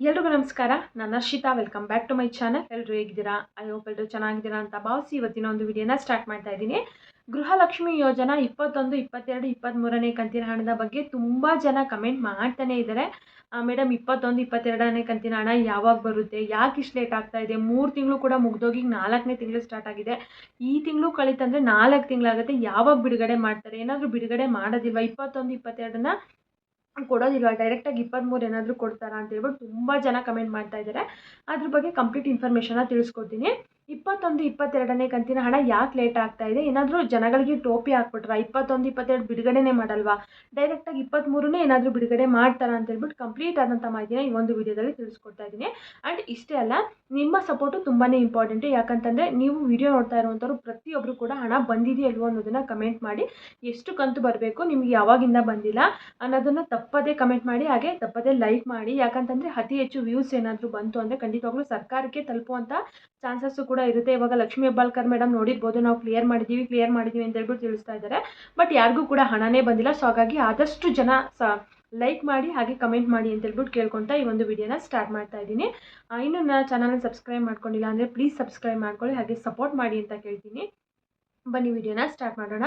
ಎಲ್ರಿಗೂ ನಮಸ್ಕಾರ. ನಾನು Harshita welcome back to my channel ಎಲ್ಲರೂ ಹೇಗಿದ್ದೀರಾ? ಐ ಹೋಪ್ ಎಲ್ಲರೂ ಚೆನ್ನಾಗಿದ್ದೀರಾ ಅಂತ ಭಾವಿಸಿ ಇವತ್ತಿನ ಒಂದು ವಿಡಿಯೋನ ಸ್ಟಾರ್ಟ್ ಮಾಡ್ತಾ ಇದ್ದೀನಿ. ಗೃಹಲಕ್ಷ್ಮಿ ಯೋಜನಾ ಇಪ್ಪತ್ತೊಂದು, ಇಪ್ಪತ್ತೆರಡು ಇಪ್ಪತ್ತ್ಮೂರನೇ ಕಂತಿನ ಹಣದ ಬಗ್ಗೆ ತುಂಬ ಜನ ಕಮೆಂಟ್ ಮಾಡ್ತಾನೆ ಇದ್ದಾರೆ. ಮೇಡಮ್ ಇಪ್ಪತ್ತೊಂದು, ಇಪ್ಪತ್ತೆರಡನೇ ಕಂತಿನ ಹಣ ಯಾವಾಗ ಬರುತ್ತೆ? ಯಾಕೆ ಇಷ್ಟು ಲೇಟ್ ಆಗ್ತಾ ಇದೆ? ಮೂರು ತಿಂಗಳು ಕೂಡ ಮುಗ್ದೋಗಿ ನಾಲ್ಕನೇ ತಿಂಗಳು ಸ್ಟಾರ್ಟ್ ಆಗಿದೆ. ಈ ತಿಂಗಳು ಕಳೀತಂದರೆ ನಾಲ್ಕು ತಿಂಗಳಾಗುತ್ತೆ. ಯಾವಾಗ ಬಿಡುಗಡೆ ಮಾಡ್ತಾರೆ? ಏನಾದರೂ ಬಿಡುಗಡೆ ಮಾಡೋದಿಲ್ವಾ? ಇಪ್ಪತ್ತೊಂದು, ಇಪ್ಪತ್ತೆರಡನ್ನ ಕೊಡೋದಿಲ್ವಾ? ಡೈರೆಕ್ಟಾಗಿ ಇಪ್ಪತ್ತ್ಮೂರು ಏನಾದರೂ ಕೊಡ್ತಾರಾ ಅಂತ ಹೇಳ್ಬಿಟ್ಟು ತುಂಬ ಜನ ಕಮೆಂಟ್ ಮಾಡ್ತಾ ಇದ್ದಾರೆ ಅದ್ರ ಬಗ್ಗೆ ಕಂಪ್ಲೀಟ್ ಇನ್ಫಾರ್ಮೇಷನ್ನ ತಿಳಿಸ್ಕೊಡ್ತೀನಿ. ಇಪ್ಪತ್ತೊಂದು, ಇಪ್ಪತ್ತೆರಡನೇ ಕಂತಿನ ಹಣ ಯಾಕೆ ಲೇಟ್ ಆಗ್ತಾ ಇದೆ? ಏನಾದರೂ ಜನಗಳಿಗೆ ಟೋಪಿ ಹಾಕ್ಬಿಟ್ರ? ಇಪ್ಪತ್ತೊಂದು, ಇಪ್ಪತ್ತೆರಡು ಬಿಡುಗಡೆನೇ ಮಾಡಲ್ವಾ? ಡೈರೆಕ್ಟಾಗಿ ಇಪ್ಪತ್ತ್ಮೂರನೇ ಏನಾದರೂ ಬಿಡುಗಡೆ ಮಾಡ್ತಾರ ಅಂತ ಹೇಳ್ಬಿಟ್ಟು ಕಂಪ್ಲೀಟ್ ಆದಂಥ ಮಾಹಿತಿನ ಈ ಒಂದು ವಿಡಿಯೋದಲ್ಲಿ ತಿಳಿಸ್ಕೊಡ್ತಾ ಇದ್ದೀನಿ. ಆ್ಯಂಡ್ ಇಷ್ಟೇ ಅಲ್ಲ, ನಿಮ್ಮ ಸಪೋರ್ಟು ತುಂಬಾ ಇಂಪಾರ್ಟೆಂಟು ಯಾಕಂತಂದರೆ ನೀವು ವಿಡಿಯೋ ನೋಡ್ತಾ ಇರುವಂಥವ್ರು ಪ್ರತಿಯೊಬ್ಬರು ಕೂಡ ಹಣ ಬಂದಿದೆಯಾ ಇಲ್ವೋ ಅನ್ನೋದನ್ನು ಕಮೆಂಟ್ ಮಾಡಿ ಎಷ್ಟು ಕಂತು ಬರಬೇಕು, ನಿಮ್ಗೆ ಯಾವಾಗಿಂದ ಬಂದಿಲ್ಲ ಅನ್ನೋದನ್ನು ತಪ್ಪದೇ ಕಮೆಂಟ್ ಮಾಡಿ, ಹಾಗೆ ತಪ್ಪದೇ ಲೈಕ್ ಮಾಡಿ. ಯಾಕಂತಂದರೆ ಅತಿ ಹೆಚ್ಚು ವ್ಯೂಸ್ ಏನಾದರೂ ಬಂತು ಅಂದರೆ ಖಂಡಿತವಾಗ್ಲೂ ಸರ್ಕಾರಕ್ಕೆ ತಲುಪುವಂಥ ಚಾನ್ಸಸ್ಸು ಕೂಡ ಇರುತ್ತೆ. ಇವಾಗ ಲಕ್ಷ್ಮಿ ಹೆಬ್ಬಾಳ್ಕರ್ ಮೇಡಮ್ ನೋಡಿರ್ಬೋದು. ನಾವು ಕ್ಲಿಯರ್ ಮಾಡಿದ್ದೀವಿ ಕ್ಲಿಯರ್ ಮಾಡಿದ್ದೀವಿ ಅಂತ ಹೇಳ್ಬಿಟ್ಟು ತಿಳಿಸ್ತಾ ಇದ್ದಾರೆ. ಬಟ್ ಯಾರಿಗೂ ಕೂಡ ಹಣನೇ ಬಂದಿಲ್ಲ. ಸೊ ಹಾಗಾಗಿ ಆದಷ್ಟು ಜನ ಸ ಲೈಕ್ ಮಾಡಿ, ಹಾಗೆ ಕಮೆಂಟ್ ಮಾಡಿ ಅಂತ ಹೇಳ್ಬಿಟ್ಟು ಕೇಳ್ಕೊತಾ ಈ ಒಂದು ವಿಡಿಯೋನ ಸ್ಟಾರ್ಟ್ ಮಾಡ್ತಾ ಇದ್ದೀನಿ. ಇನ್ನು ನನ್ನ ಚಾನಲ್ನ ಸಬ್ಸ್ಕ್ರೈಬ್ ಮಾಡ್ಕೊಂಡಿಲ್ಲ ಅಂದರೆ ಪ್ಲೀಸ್ ಸಬ್ಸ್ಕ್ರೈಬ್ ಮಾಡ್ಕೊಳ್ಳಿ, ಹಾಗೆ ಸಪೋರ್ಟ್ ಮಾಡಿ ಅಂತ ಕೇಳ್ತೀನಿ. ಬನ್ನಿ ವಿಡಿಯೋನ ಸ್ಟಾರ್ಟ್ ಮಾಡೋಣ.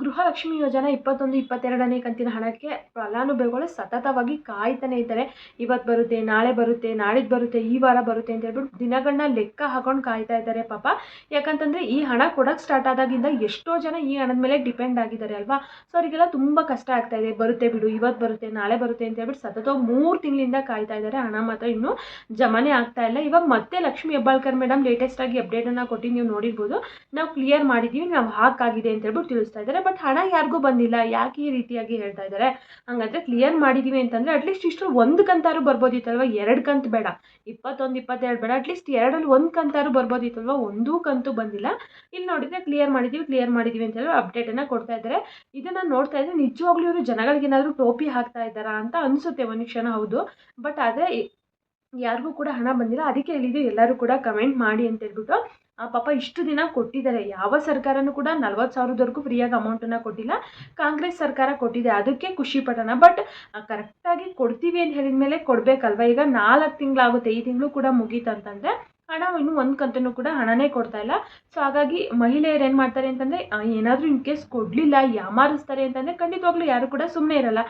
ಗೃಹಲಕ್ಷ್ಮಿ ಯೋಜನಾ ಇಪ್ಪತ್ತೊಂದು, ಇಪ್ಪತ್ತೆರಡನೇ ಕಂತಿನ ಹಣಕ್ಕೆ ಫಲಾನುಭವಿಗಳು ಸತತವಾಗಿ ಕಾಯ್ತಾನೆ ಇದ್ದಾರೆ. ಇವತ್ತು ಬರುತ್ತೆ, ನಾಳೆ ಬರುತ್ತೆ ನಾಳಿದ್ದು ಬರುತ್ತೆ, ಈ ವಾರ ಬರುತ್ತೆ ಅಂತ ಹೇಳ್ಬಿಟ್ಟು ದಿನಗಳನ್ನ ಲೆಕ್ಕ ಹಾಕೊಂಡು ಕಾಯ್ತಾ ಇದ್ದಾರೆ ಪಾಪ. ಯಾಕಂತಂದರೆ ಈ ಹಣ ಕೊಡೋಕ್ಕೆ ಸ್ಟಾರ್ಟ್ ಆದಾಗಿಂದ ಎಷ್ಟೋ ಜನ ಈ ಹಣದ ಮೇಲೆ ಡಿಪೆಂಡ್ ಆಗಿದ್ದಾರೆ ಅಲ್ವಾ? ಸೊ ಅವರಿಗೆಲ್ಲ ತುಂಬ ಕಷ್ಟ ಆಗ್ತಾ ಇದೆ. ಬರುತ್ತೆ ಬಿಡು ಇವತ್ತು ಬರುತ್ತೆ, ನಾಳೆ ಬರುತ್ತೆ ಅಂತ ಹೇಳ್ಬಿಟ್ಟು ಸತತ ಮೂರು ತಿಂಗಳಿಂದ ಕಾಯ್ತಾ ಇದ್ದಾರೆ. ಹಣ ಮಾತ್ರ ಇನ್ನೂ ಜಮಾನೆ ಆಗ್ತಾ ಇಲ್ಲ. ಇವಾಗ ಮತ್ತೆ ಲಕ್ಷ್ಮಿ ಹೆಬ್ಬಾಳ್ಕರ್ ಮೇಡಮ್ ಲೇಟೆಸ್ಟಾಗಿ ಅಪ್ಡೇಟನ್ನು ಕೊಟ್ಟು ನೀವು ನೋಡಿರ್ಬೋದು. ನಾವು ಕ್ಲಿಯರ್ ಮಾಡಿದ್ದೀವಿ ನಾವು ಹಾಕಾಗಿದೆ ಅಂತ ಹೇಳ್ಬಿಟ್ಟು ತಿಳಿಸ್ತಾ ಇದ್ದಾರೆ ಬಟ್ ಹಣ ಯಾರಿಗೂ ಬಂದಿಲ್ಲ. ಯಾಕೆ ಈ ರೀತಿಯಾಗಿ ಹೇಳ್ತಾ ಇದ್ದಾರೆ ಹಂಗಂದ್ರೆ ಕ್ಲಿಯರ್ ಮಾಡಿದೀವಿ ಅಂತಂದ್ರೆ ಅಟ್ಲೀಸ್ಟ್ ಇಷ್ಟು ಒಂದು ಕಂತಾರು ಬರ್ಬೋದಿತ್ತಲ್ವ? ಎರಡು ಕಂತು ಬೇಡ. ಇಪ್ಪತ್ತೊಂದು, ಇಪ್ಪತ್ತೆರಡು ಬೇಡ. ಅಟ್ಲೀಸ್ಟ್ ಎರಡಲ್ಲಿ ಒಂದು ಕಂತಾರು ಬರ್ಬೋದಿತ್ತಲ್ವ? ಒಂದೂ ಕಂತು ಬಂದಿಲ್ಲ. ಇಲ್ಲಿ ನೋಡಿದ್ರೆ ಕ್ಲಿಯರ್ ಮಾಡಿದೀವಿ ಕ್ಲಿಯರ್ ಮಾಡಿದೀವಿ ಅಂತ ಹೇಳಿ ಅಪ್ಡೇಟ್ ಅನ್ನ ಕೊಡ್ತಾ ಇದ್ದಾರೆ ಇದನ್ನ ನೋಡ್ತಾ ಇದ್ರೆ ನಿಜವಾಗ್ಲೂ ಇವರು ಜನಗಳಿಗೇನಾದರೂ ಟೋಪಿ ಹಾಕ್ತಾ ಇದ್ದಾರಾ ಅಂತ ಅನಿಸುತ್ತೆ ಒಂದು ಕ್ಷಣ ಹೌದು. ಬಟ್ ಆದರೆ ಯಾರಿಗೂ ಕೂಡ ಹಣ ಬಂದಿಲ್ಲ. ಅದಕ್ಕೆ ಹೇಳಿದ್ದು ಎಲ್ಲರೂ ಕೂಡ ಕಮೆಂಟ್ ಮಾಡಿ ಅಂತ ಹೇಳ್ಬಿಟ್ಟು ಪಾಪ ಇಷ್ಟು ದಿನ ಕೊಟ್ಟಿದ್ದಾರೆ. ಯಾವ ಸರ್ಕಾರನೂ ಕೂಡ ನಲ್ವತ್ತು ಸಾವಿರದವರೆಗೂ ಫ್ರೀಯಾಗಿ ಅಮೌಂಟನ್ನು ಕೊಟ್ಟಿಲ್ಲ. ಕಾಂಗ್ರೆಸ್ ಸರ್ಕಾರ ಕೊಟ್ಟಿದೆ. ಅದಕ್ಕೆ ಖುಷಿ ಪಡೋಣ. ಬಟ್ ಕರೆಕ್ಟಾಗಿ ಕೊಡ್ತೀವಿ ಅಂತ ಹೇಳಿದ ಮೇಲೆ ಕೊಡಬೇಕಲ್ವ? ಈಗ ನಾಲ್ಕು ತಿಂಗಳಾಗುತ್ತೆ. ಈ ತಿಂಗಳು ಕೂಡ ಮುಗೀತಂತಂದರೆ ಹಣ ಇನ್ನು ಒಂದು ಕಂತನ್ನು ಕೂಡ ಹಣನೇ ಕೊಡ್ತಾ ಇಲ್ಲ. ಸೊ ಹಾಗಾಗಿ ಮಹಿಳೆಯರು ಏನು ಮಾಡ್ತಾರೆ ಅಂತಂದರೆ ಏನಾದರೂ ಇನ್ ಕೇಸ್ ಕೊಡಲಿಲ್ಲ, ಯಾಮಾರಿಸ್ತಾರೆ ಅಂತಂದರೆ ಖಂಡಿತವಾಗ್ಲೂ ಯಾರು ಕೂಡ ಸುಮ್ಮನೆ ಇರಲ್ಲ.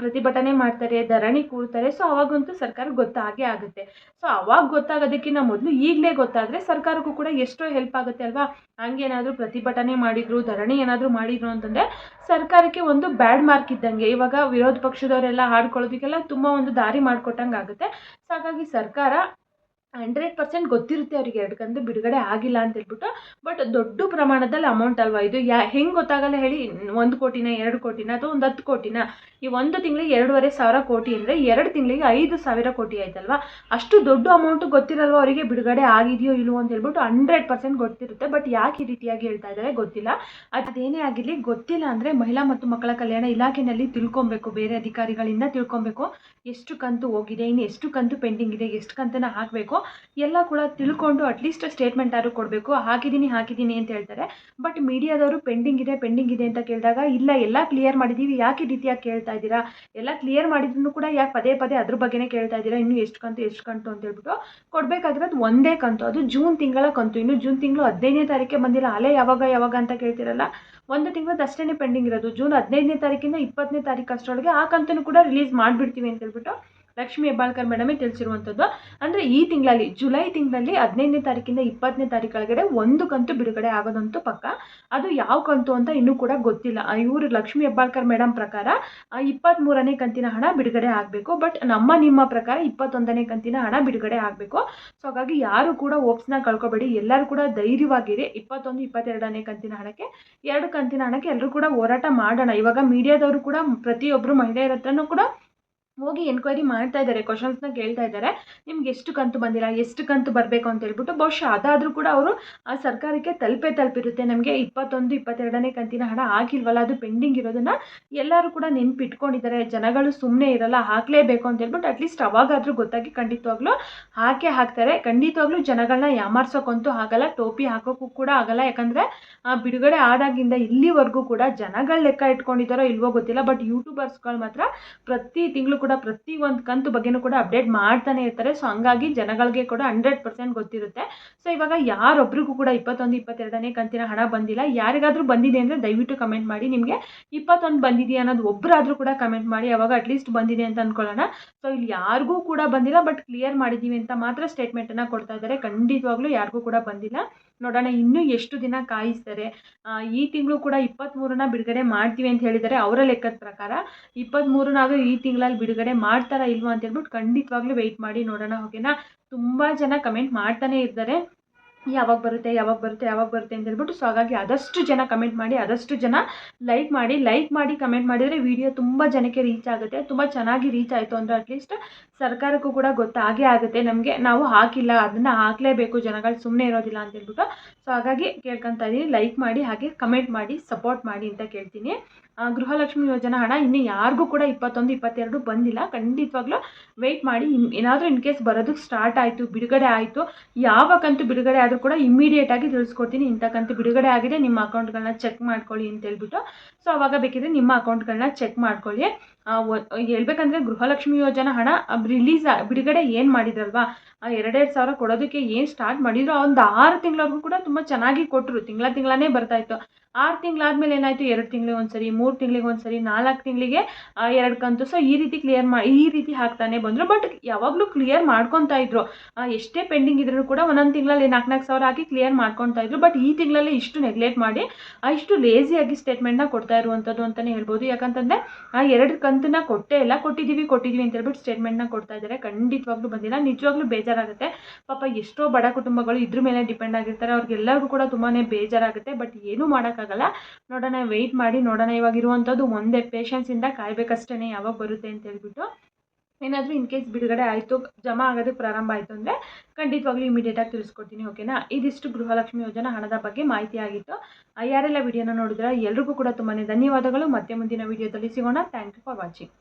ಪ್ರತಿಭಟನೆ ಮಾಡ್ತಾರೆ, ಧರಣಿ ಕೂರ್ತಾರೆ. ಸೊ ಅವಾಗಂತೂ ಸರ್ಕಾರ ಗೊತ್ತಾಗೇ ಆಗುತ್ತೆ. ಸೊ ಅವಾಗ ಗೊತ್ತಾಗೋದಕ್ಕಿಂತ ಮೊದಲು ಈಗಲೇ ಗೊತ್ತಾದರೆ ಸರ್ಕಾರಕ್ಕೂ ಕೂಡ ಎಷ್ಟೋ ಹೆಲ್ಪ್ ಆಗುತ್ತೆ ಅಲ್ವಾ? ಹಂಗೇನಾದರೂ ಪ್ರತಿಭಟನೆ ಮಾಡಿದ್ರು, ಧರಣಿ ಏನಾದರೂ ಮಾಡಿದ್ರು ಅಂತಂದರೆ ಸರ್ಕಾರಕ್ಕೆ ಒಂದು ಬ್ಯಾಡ್ ಮಾರ್ಕ್ ಇದ್ದಂಗೆ. ಇವಾಗ ವಿರೋಧ ಪಕ್ಷದವರೆಲ್ಲ ಹಾಡ್ಕೊಳ್ಳೋದಕ್ಕೆಲ್ಲ ತುಂಬ ಒಂದು ದಾರಿ ಮಾಡಿಕೊಟ್ಟಂಗೆ ಆಗುತ್ತೆ ಸೊ ಹಾಗಾಗಿ ಸರ್ಕಾರ ಹಂಡ್ರೆಡ್ ಪರ್ಸೆಂಟ್ ಗೊತ್ತಿರುತ್ತೆ ಅವರಿಗೆ ಎರಡು ಕಂತು ಬಿಡುಗಡೆ ಆಗಿಲ್ಲ ಅಂತ ಹೇಳ್ಬಿಟ್ಟು ಬಟ್ ದೊಡ್ಡ ಪ್ರಮಾಣದಲ್ಲಿ ಅಮೌಂಟ್ ಅಲ್ವಾ ಇದು? ಯಾ, ಹೆಂಗೆ ಗೊತ್ತಾಗಲ್ಲ ಹೇಳಿ, ಒಂದು ಕೋಟಿನ, ಎರಡು ಕೋಟಿನ ಅಥವಾ ಒಂದು ಹತ್ತು ಕೋಟಿನ? ಈ ಒಂದು ತಿಂಗಳಿಗೆ ಎರಡೂವರೆ ಸಾವಿರ ಕೋಟಿ ಅಂದರೆ ಎರಡು ತಿಂಗಳಿಗೆ ಐದು ಸಾವಿರ ಕೋಟಿ ಆಯ್ತಲ್ವಾ? ಅಷ್ಟು ದೊಡ್ಡ ಅಮೌಂಟು ಗೊತ್ತಿರಲ್ವ ಅವರಿಗೆ ಬಿಡುಗಡೆ ಆಗಿದೆಯೋ ಇಲ್ವೋ ಅಂತ ಹೇಳ್ಬಿಟ್ಟು ಹಂಡ್ರೆಡ್ ಪರ್ಸೆಂಟ್ ಗೊತ್ತಿರುತ್ತೆ ಬಟ್ ಯಾಕೆ ಈ ರೀತಿಯಾಗಿ ಹೇಳ್ತಾ ಇದ್ದಾರೆ ಗೊತ್ತಿಲ್ಲ. ಅದೇನೇ ಆಗಿರಲಿ, ಗೊತ್ತಿಲ್ಲ ಅಂದರೆ ಮಹಿಳಾ ಮತ್ತು ಮಕ್ಕಳ ಕಲ್ಯಾಣ ಇಲಾಖೆಯಲ್ಲಿ ತಿಳ್ಕೊಬೇಕು, ಬೇರೆ ಅಧಿಕಾರಿಗಳಿಂದ ತಿಳ್ಕೊಬೇಕು. ಎಷ್ಟು ಕಂತು ಹೋಗಿದೆ, ಇನ್ನು ಎಷ್ಟು ಕಂತು ಪೆಂಡಿಂಗ್ ಇದೆ, ಎಷ್ಟು ಕಂತನ ಹಾಕಬೇಕು? ಎಲ್ಲ ಕೂಡ ತಿಳ್ಕೊಂಡು ಅಟ್ಲೀಸ್ಟ್ ಸ್ಟೇಟ್ಮೆಂಟ್ ಆದರೂ ಕೊಡಬೇಕು. ಹಾಕಿದ್ದೀನಿ ಹಾಕಿದ್ದೀನಿ ಅಂತ ಹೇಳ್ತಾರೆ. ಬಟ್ ಮೀಡಿಯಾದವರು ಪೆಂಡಿಂಗ್ ಇದೆ ಪೆಂಡಿಂಗ್ ಇದೆ ಅಂತ ಕೇಳಿದಾಗ, ಇಲ್ಲ, ಎಲ್ಲ ಕ್ಲಿಯರ್ ಮಾಡಿದ್ದೀವಿ ಯಾಕೆ ರೀತಿಯಾಗಿ ಕೇಳ್ತಾ ಇದ್ದೀರಾ? ಎಲ್ಲ ಕ್ಲಿಯರ್ ಮಾಡಿದ್ರು ಕೂಡ ಯಾಕೆ ಪದೇ ಪದೇ ಅದ್ರ ಬಗ್ಗೆನೇ ಕೇಳ್ತಾ ಇದ್ದೀರಾ? ಇನ್ನು ಎಷ್ಟು ಕಂತು ಎಷ್ಟು ಕಂತು ಅಂತ ಹೇಳ್ಬಿಟ್ಟು ಕೊಡಬೇಕಾಗಿರೋದು ಒಂದೇ ಕಂತು. ಅದು ಜೂನ್ ತಿಂಗಳ ಕಂತು. ಇನ್ನು ಜೂನ್ ತಿಂಗಳು ಹದಿನೈದನೇ ತಾರೀಕೆ ಬಂದಿಲ್ಲ. ಅಲೆ ಯಾವಾಗ ಯಾವಾಗ ಅಂತ ಕೇಳ್ತಿರಲ್ಲ? ಒಂದು ತಿಂಗಳದ್ದು ಅಷ್ಟೇ ಪೆಂಡಿಂಗ್ ಇರೋದು. ಜೂನ್ ಹದಿನೈದನೇ ತಾರೀಕಿಂದ ಇಪ್ಪತ್ತನೇ ತಾರೀಕು ಅಷ್ಟರೊಳಗೆ ಆ ಕಂತನ್ನು ಕೂಡ ರಿಲೀಸ್ ಮಾಡಿಬಿಡ್ತೀವಿ ಅಂತ ಹೇಳ್ಬಿಟ್ಟು ಲಕ್ಷ್ಮೀ ಹೆಬ್ಬಾಳ್ಕರ್ ಮೇಡಮೇ ತಿಳಿಸಿರುವಂಥದ್ದು. ಅಂದರೆ ಈ ತಿಂಗಳಲ್ಲಿ, ಜುಲೈ ತಿಂಗಳಲ್ಲಿ ಹದಿನೈದನೇ ತಾರೀಕಿಂದ ಇಪ್ಪತ್ತನೇ ತಾರೀಕೊಳಗಡೆ ಒಂದು ಕಂತು ಬಿಡುಗಡೆ ಆಗೋದಂತೂ ಪಕ್ಕ. ಅದು ಯಾವ ಕಂತು ಅಂತ ಇನ್ನೂ ಕೂಡ ಗೊತ್ತಿಲ್ಲ. ಇವರು ಲಕ್ಷ್ಮೀ ಹೆಬ್ಬಾಳ್ಕರ್ ಮೇಡಮ್ ಪ್ರಕಾರ ಇಪ್ಪತ್ತ್ಮೂರನೇ ಕಂತಿನ ಹಣ ಬಿಡುಗಡೆ ಆಗಬೇಕು. ಬಟ್ ನಮ್ಮ ನಿಮ್ಮ ಪ್ರಕಾರ ಇಪ್ಪತ್ತೊಂದನೇ ಕಂತಿನ ಹಣ ಬಿಡುಗಡೆ ಆಗಬೇಕು. ಸೊ ಹಾಗಾಗಿ ಯಾರು ಕೂಡ ಓಪ್ಸ್ನ ಕಳ್ಕೊಬೇಡಿ. ಎಲ್ಲರೂ ಕೂಡ ಧೈರ್ಯವಾಗಿರಿ. ಇಪ್ಪತ್ತೊಂದು, ಇಪ್ಪತ್ತೆರಡನೇ ಕಂತಿನ ಹಣಕ್ಕೆ. ಎರಡು ಕಂತಿನ ಹಣಕ್ಕೆ ಎಲ್ಲರೂ ಕೂಡ ಹೋರಾಟ ಮಾಡೋಣ. ಇವಾಗ ಮೀಡಿಯಾದವರು ಕೂಡ ಪ್ರತಿಯೊಬ್ಬರು ಮಹಿಳೆಯರ ಹತ್ರನೂ ಕೂಡ ಹೋಗಿ ಎನ್ಕ್ವೈರಿ ಮಾಡ್ತಾ ಇದ್ದಾರೆ ಕ್ವಶನ್ಸ್ನ ಕೇಳ್ತಾ ಇದ್ದಾರೆ. ನಿಮ್ಗೆ ಎಷ್ಟು ಕಂತು ಬಂದಿಲ್ಲ, ಎಷ್ಟು ಕಂತು ಬರಬೇಕು ಅಂತ ಹೇಳ್ಬಿಟ್ಟು ಬಹುಶಃ ಅದಾದರೂ ಕೂಡ ಅವರು ಆ ಸರ್ಕಾರಕ್ಕೆ ತಲುಪೇ ತಲುಪಿರುತ್ತೆ. ನಮಗೆ ಇಪ್ಪತ್ತೊಂದು, ಇಪ್ಪತ್ತೆರಡನೇ ಕಂತಿನ ಹಣ ಆಗಿಲ್ವಲ್ಲ ಅದು ಪೆಂಡಿಂಗ್ ಇರೋದನ್ನು ಎಲ್ಲರೂ ಕೂಡ ನೆನ್ಪಿಟ್ಕೊಂಡಿದ್ದಾರೆ. ಜನಗಳು ಸುಮ್ಮನೆ ಇರಲ್ಲ, ಹಾಕಲೇಬೇಕು ಅಂತ ಹೇಳ್ಬಿಟ್ಟು ಅಟ್ಲೀಸ್ಟ್ ಅವಾಗಾದರೂ ಗೊತ್ತಾಗಿ ಖಂಡಿತವಾಗ್ಲೂ ಹಾಕೇ ಹಾಕ್ತಾರೆ. ಖಂಡಿತವಾಗ್ಲೂ ಜನಗಳನ್ನ ಯಾಮಾರ್ಸೋಕ್ಕಂತೂ ಆಗಲ್ಲ, ಟೋಪಿ ಹಾಕೋಕ್ಕೂ ಕೂಡ ಆಗಲ್ಲ. ಯಾಕಂದರೆ ಬಿಡುಗಡೆ ಆದಾಗಿಂದ ಇಲ್ಲಿವರೆಗೂ ಕೂಡ ಜನಗಳ ಲೆಕ್ಕ ಇಟ್ಕೊಂಡಿದ್ದಾರೋ ಇಲ್ವೋ ಗೊತ್ತಿಲ್ಲ. ಬಟ್ ಯೂಟ್ಯೂಬರ್ಸ್ಗಳು ಮಾತ್ರ ಪ್ರತಿ ತಿಂಗಳು ಕೂಡ ಪ್ರತಿ ಒಂದು ಕಂತು ಬಗ್ಗೆನೂ ಕೂಡ ಅಪ್ಡೇಟ್ ಮಾಡ್ತಾನೆ ಇರ್ತಾರೆ. ಸೊ ಹಂಗಾಗಿ ಜನಗಳಿಗೆ ಕೂಡ ಹಂಡ್ರೆಡ್ ಪರ್ಸೆಂಟ್ ಗೊತ್ತಿರುತ್ತೆ. ಸೊ ಇವಾಗ ಯಾರೊಬ್ರಿಗೂ ಕೂಡ ಇಪ್ಪತ್ತೊಂದು, ಇಪ್ಪತ್ತೆರಡನೇ ಕಂತಿನ ಹಣ ಬಂದಿಲ್ಲ. ಯಾರಿಗಾದರೂ ಬಂದಿದೆ ಅಂದರೆ ದಯವಿಟ್ಟು ಕಮೆಂಟ್ ಮಾಡಿ. ನಿಮಗೆ ಇಪ್ಪತ್ತೊಂದು ಬಂದಿದೆಯಾ ಅನ್ನೋದು ಒಬ್ಬರಾದರೂ ಕೂಡ ಕಮೆಂಟ್ ಮಾಡಿ. ಅವಾಗ ಅಟ್ಲೀಸ್ಟ್ ಬಂದಿದೆ ಅಂತ ಅಂದ್ಕೊಳ್ಳೋಣ ಸೊ ಇಲ್ಲಿ ಯಾರಿಗೂ ಕೂಡ ಬಂದಿಲ್ಲ ಬಟ್ ಕ್ಲಿಯರ್ ಮಾಡಿದ್ದೀವಿ ಅಂತ ಮಾತ್ರ ಸ್ಟೇಟ್ಮೆಂಟನ್ನು ಕೊಡ್ತಾ ಇದ್ದಾರೆ. ಖಂಡಿತವಾಗ್ಲೂ ಯಾರಿಗೂ ಕೂಡ ಬಂದಿಲ್ಲ. ನೋಡೋಣ, ಇನ್ನೂ ಎಷ್ಟು ದಿನ ಕಾಯಿಸ್ತಾರೆ? ಈ ತಿಂಗಳು ಕೂಡ ಇಪ್ಪತ್ತ್ಮೂರನ್ನ ಬಿಡುಗಡೆ ಮಾಡ್ತೀವಿ ಅಂತ ಹೇಳಿದ್ದಾರೆ ಅವರ ಲೆಕ್ಕದ ಪ್ರಕಾರ. ಇಪ್ಪತ್ತ್ಮೂರನಾಗ ಈ ತಿಂಗಳಲ್ಲಿ ಬಿಡುಗಡೆ ಮಾಡ್ತಾರಾ ಇಲ್ವಾ ಅಂತ ಹೇಳ್ಬಿಟ್ಟು ಖಂಡಿತವಾಗ್ಲೂ ವೆಯ್ಟ್ ಮಾಡಿ ನೋಡೋಣ, ಓಕೆನಾ? ತುಂಬ ಜನ ಕಮೆಂಟ್ ಮಾಡ್ತಾನೆ ಇರ್ತಾರೆ. ಯಾವಾಗ ಬರುತ್ತೆ ಯಾವಾಗ ಬರುತ್ತೆ ಯಾವಾಗ ಬರುತ್ತೆ ಅಂತ ಹೇಳ್ಬಿಟ್ಟು ಸೊ ಹಾಗಾಗಿ ಆದಷ್ಟು ಜನ ಕಮೆಂಟ್ ಮಾಡಿ, ಆದಷ್ಟು ಜನ ಲೈಕ್ ಮಾಡಿ ಲೈಕ್ ಮಾಡಿ ಕಮೆಂಟ್ ಮಾಡಿದರೆ ವಿಡಿಯೋ ತುಂಬ ಜನಕ್ಕೆ ರೀಚ್ ಆಗುತ್ತೆ, ತುಂಬ ಚೆನ್ನಾಗಿ ರೀಚ್ ಆಯಿತು ಅಂದರೆ ಅಟ್ಲೀಸ್ಟ್ ಸರ್ಕಾರಕ್ಕೂ ಕೂಡ ಗೊತ್ತಾಗೇ ಆಗುತ್ತೆ. ನಮಗೆ ನಾವು ಹಾಕಿಲ್ಲ, ಅದನ್ನು ಹಾಕಲೇಬೇಕು ಜನಗಳು ಸುಮ್ಮನೆ ಇರೋದಿಲ್ಲ ಅಂತ ಹೇಳ್ಬಿಟ್ಟು. ಸೊ ಹಾಗಾಗಿ ಕೇಳ್ಕೊತಾ ಇದ್ದೀನಿ ಲೈಕ್ ಮಾಡಿ, ಹಾಗೆ ಕಮೆಂಟ್ ಮಾಡಿ ಸಪೋರ್ಟ್ ಮಾಡಿ ಅಂತ ಕೇಳ್ತೀನಿ. ಗೃಹಲಕ್ಷ್ಮಿ ಯೋಜನಾ ಹಣ ಇನ್ನು ಯಾರಿಗೂ ಕೂಡ ಇಪ್ಪತ್ತೊಂದು, ಇಪ್ಪತ್ತೆರಡು ಬಂದಿಲ್ಲ. ಖಂಡಿತವಾಗ್ಲೂ ವೆಯ್ಟ್ ಮಾಡಿ. ಏನಾದರೂ ಇನ್ ಕೇಸ್ ಬರೋದಕ್ಕೆ ಸ್ಟಾರ್ಟ್ ಆಯಿತು, ಬಿಡುಗಡೆ ಆಯಿತು, ಯಾವ ಕಂತು ಬಿಡುಗಡೆ ಆದರೂ ಕೂಡ ಇಮ್ಮಿಡಿಯೇಟಾಗಿ ತಿಳಿಸ್ಕೊಡ್ತೀನಿ. ಇಂಥ ಕಂತು ಬಿಡುಗಡೆ ಆಗಿದೆ, ನಿಮ್ಮ ಅಕೌಂಟ್ಗಳನ್ನ ಚೆಕ್ ಮಾಡ್ಕೊಳ್ಳಿ ಅಂತ ಹೇಳ್ಬಿಟ್ಟು. ಸೊ ಅವಾಗ ಬೇಕಿದ್ರೆ ನಿಮ್ಮ ಅಕೌಂಟ್ಗಳನ್ನ ಚೆಕ್ ಮಾಡ್ಕೊಳ್ಳಿ. ಹೇಳ್ಬೇಕಂದ್ರೆ ಗೃಹಲಕ್ಷ್ಮಿ ಯೋಜನಾ ಹಣ ರಿಲೀಸ್ ಬಿಡುಗಡೆ ಏನು ಮಾಡಿದ್ರಲ್ವಾ? ಆ ಎರಡೆರಡು ಸಾವಿರ ಕೊಡೋದಕ್ಕೆ ಏನು ಸ್ಟಾರ್ಟ್ ಮಾಡಿದ್ರು ಒಂದು ಆರು ತಿಂಗಳವರೆಗೂ ಕೂಡ ತುಂಬ ಚೆನ್ನಾಗಿ ಕೊಟ್ಟರು ತಿಂಗಳ ತಿಂಗಳೇ ಬರ್ತಾಯಿತ್ತು. ಆರು ತಿಂಗಳಾದ್ಮೇಲೆ ಏನಾಯಿತು? ಎರಡು ತಿಂಗಳಿಗೆ ಒಂದ್ಸರಿ, ಮೂರು ತಿಂಗಳಿಗೆ ಒಂದು ಸರಿ ನಾಲ್ಕು ತಿಂಗಳಿಗೆ ಎರಡು ಕಂತು. ಸೊ ಈ ರೀತಿ ಕ್ಲಿಯರ್ ಮಾಡಿ ಈ ರೀತಿ ಹಾಕ್ತಾನೆ ಬಂದರು. ಬಟ್ ಯಾವಾಗಲೂ ಕ್ಲಿಯರ್ ಮಾಡ್ಕೊತಾ ಇದ್ರು. ಎಷ್ಟೇ ಪೆಂಡಿಂಗ್ ಇದ್ರೂ ಕೂಡ ಒಂದೊಂದು ತಿಂಗಳಲ್ಲಿ ನಾಲ್ಕು ನಾಲ್ಕು ಸಾವಿರ ಹಾಕಿ ಕ್ಲಿಯರ್ ಮಾಡ್ಕೊತಾ ಇದ್ರು. ಬಟ್ ಈ ತಿಂಗಳಲ್ಲಿ ಇಷ್ಟು ನೆಗ್ಲೆಕ್ಟ್ ಮಾಡಿ ಇಷ್ಟು ಲೇಸಿಯಾಗಿ ಸ್ಟೇಟ್ಮೆಂಟ್ನ ಕೊಡ್ತಾ ಇರುವಂಥದ್ದು ಅಂತಲೇ ಹೇಳ್ಬೋದು. ಯಾಕಂತಂದರೆ, ಆ, ಎರಡು ಕಂತನ್ನ ಕೊಟ್ಟೇ ಇಲ್ಲ. ಕೊಟ್ಟಿದ್ದೀವಿ ಕೊಟ್ಟಿದ್ದೀವಿ ಅಂತ ಹೇಳ್ಬಿಟ್ಟು ಸ್ಟೇಟ್ಮೆಂಟ್ನ ಕೊಡ್ತಾ ಇದ್ದಾರೆ ಖಂಡಿತವಾಗ್ಲೂ ಬಂದಿಲ್ಲ. ನಿಜವಾಗ್ಲೂ ಬೇಜಾರಾಗುತ್ತೆ. ಪಾಪ ಎಷ್ಟೋ ಬಡ ಕುಟುಂಬಗಳು ಇದ್ರ ಮೇಲೆ ಡಿಪೆಂಡ್ ಆಗಿರ್ತಾರೆ. ಅವ್ರಿಗೆಲ್ಲರಿಗೂ ಕೂಡ ತುಂಬಾ ಬೇಜಾರಾಗುತ್ತೆ. ಬಟ್ ಏನೂ ಮಾಡೋಕ್ಕಾಗಲ್ಲ. ನೋಡೋಣ ವೆಯ್ಟ್ ಮಾಡಿ ನೋಡೋಣ. ಇವಾಗ ಇರುವಂಥದ್ದು ಒಂದೇ ಪೇಷನ್ಸಿಂದ ಕಾಯ್ಬೇಕಷ್ಟೇ ಯಾವಾಗ ಬರುತ್ತೆ ಅಂತ ಹೇಳ್ಬಿಟ್ಟು. ಏನಾದರೂ ಇನ್ ಕೇಸ್ ಬಿಡುಗಡೆ ಆಯಿತು, ಜಮಾ ಆಗೋದಕ್ಕೆ ಪ್ರಾರಂಭ ಆಯಿತು ಅಂದರೆ ಖಂಡಿತವಾಗ್ಲೂ ಇಮಿಡಿಯೇಟಾಗಿ ತಿಳಿಸ್ಕೊಡ್ತೀನಿ ಓಕೆನಾ ಇದಿಷ್ಟು ಗೃಹಲಕ್ಷ್ಮಿ ಯೋಜನಾ ಹಣದ ಬಗ್ಗೆ ಮಾಹಿತಿ ಆಗಿತ್ತು. ಯಾರೆಲ್ಲ ವಿಡಿಯೋನ ನೋಡಿದ್ರೆ, ಎಲ್ರಿಗೂ ಕೂಡ ತುಂಬಾ ಧನ್ಯವಾದಗಳು. ಮತ್ತೆ ಮುಂದಿನ ವಿಡಿಯೋದಲ್ಲಿ ಸಿಗೋಣ. Thank you for watching